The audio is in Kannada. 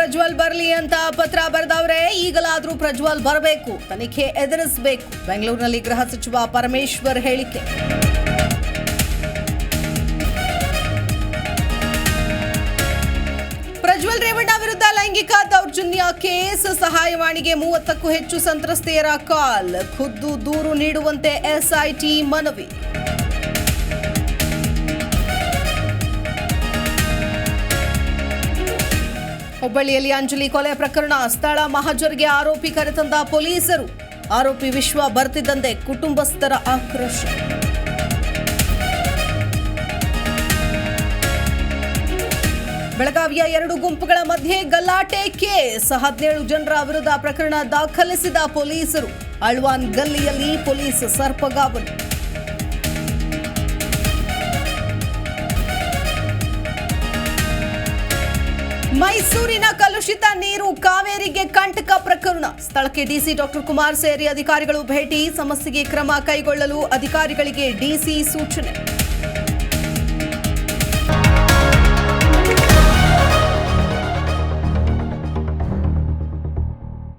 ಪ್ರಜ್ವಲ್ ಬರಲಿ ಅಂತ ಪತ್ರ ಬರೆದವ್ರೆ, ಈಗಲಾದ್ರೂ ಪ್ರಜ್ವಲ್ ಬರಬೇಕು, ತನಿಖೆ ಎದುರಿಸಬೇಕು. ಬೆಂಗಳೂರಿನಲ್ಲಿ ಗೃಹ ಸಚಿವ ಪರಮೇಶ್ವರ್ ಹೇಳಿಕೆ. ಪ್ರಜ್ವಲ್ ರೇವಣ್ಣ ವಿರುದ್ಧ ಲೈಂಗಿಕ ದೌರ್ಜನ್ಯ ಕೇಸ್, ಸಹಾಯವಾಣಿಗೆ ಮೂವತ್ತಕ್ಕೂ ಹೆಚ್ಚು ಸಂತ್ರಸ್ತೆಯರ ಕಾಲ್, ಖುದ್ದು ದೂರು ನೀಡುವಂತೆ ಎಸ್ಐಟಿ ಮನವಿ. ಹುಬ್ಬಳ್ಳಿಯಲ್ಲಿ ಅಂಜಲಿ ಕೊಲೆ ಪ್ರಕರಣ. ಸ್ಥಳ ಮಹಜರ್ಗೆ ಆರೋಪಿ ಕರೆತಂದ ಪೊಲೀಸರು. ಆರೋಪಿ ವಿಶ್ವ ಬರ್ತಿದ್ದಂತೆ ಕುಟುಂಬಸ್ಥರ ಆಕ್ರೋಶ. ಬೆಳಗಾವಿಯ ಎರಡು ಗುಂಪುಗಳ ಮಧ್ಯೆ ಗಲಾಟೆ ಕೇಸ್. ಹದಿನೇಳು ಜನರ ವಿರುದ್ಧ ಪ್ರಕರಣ ದಾಖಲಿಸಿದ ಪೊಲೀಸರು. ಅಳ್ವಾನ್ ಗಲ್ಲಿಯಲ್ಲಿ ಪೊಲೀಸ್ ಸರ್ಪಗಾವಲು ಮೈಸೂರಿನ ಕಲುಷಿತ ನೀರು ಕಾವೇರಿಗೆ ಕಂಟಕ ಪ್ರಕರಣ. ಸ್ಥಳಕ್ಕೆ ಡಿಸಿ ಡಾಕ್ಟರ್ ಕುಮಾರ್ ಸೇರಿ ಅಧಿಕಾರಿಗಳು ಭೇಟಿ, ಸಮಸ್ಯೆಗೆ ಕ್ರಮ ಕೈಗೊಳ್ಳಲು ಅಧಿಕಾರಿಗಳಿಗೆ ಡಿಸಿ ಸೂಚನೆ.